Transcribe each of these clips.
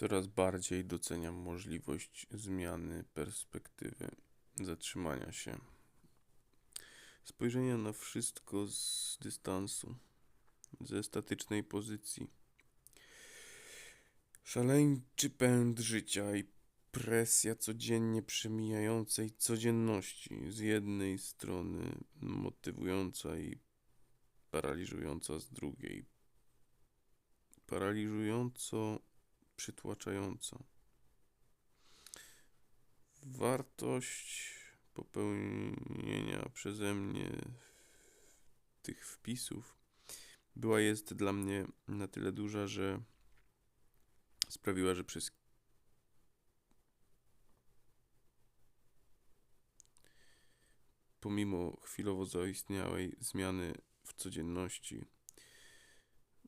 Coraz bardziej doceniam możliwość zmiany perspektywy, zatrzymania się, spojrzenia na wszystko z dystansu, ze statycznej pozycji. Szaleńczy pęd życia i presja codziennie przemijającej codzienności z jednej strony motywująca i paraliżująca z drugiej. Paraliżująco przytłaczająca. Wartość popełnienia przeze mnie tych wpisów była jest dla mnie na tyle duża, że sprawiła, że przez pomimo chwilowo zaistniałej zmiany w codzienności,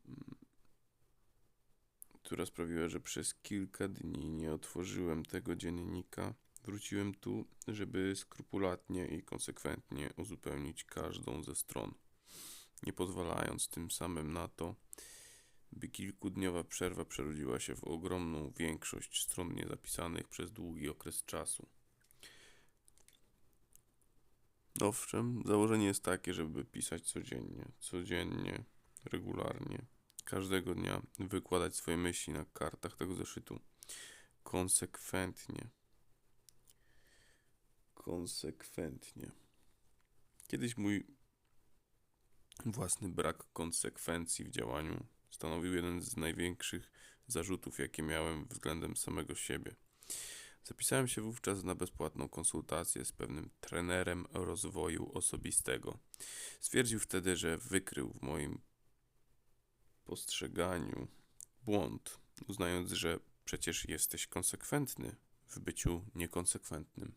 mm, która sprawiła, że przez kilka dni nie otworzyłem tego dziennika, wróciłem tu, żeby skrupulatnie i konsekwentnie uzupełnić każdą ze stron, nie pozwalając tym samym na to, by kilkudniowa przerwa przerodziła się w ogromną większość stron niezapisanych przez długi okres czasu. Owszem, założenie jest takie, żeby pisać codziennie, codziennie, regularnie, każdego dnia wykładać swoje myśli na kartach tego zeszytu. Konsekwentnie. Konsekwentnie. Kiedyś mój własny brak konsekwencji w działaniu stanowił jeden z największych zarzutów, jakie miałem względem samego siebie. Zapisałem się wówczas na bezpłatną konsultację z pewnym trenerem rozwoju osobistego. Stwierdził wtedy, że wykrył w moim postrzeganiu błąd, uznając, że przecież jesteś konsekwentny w byciu niekonsekwentnym.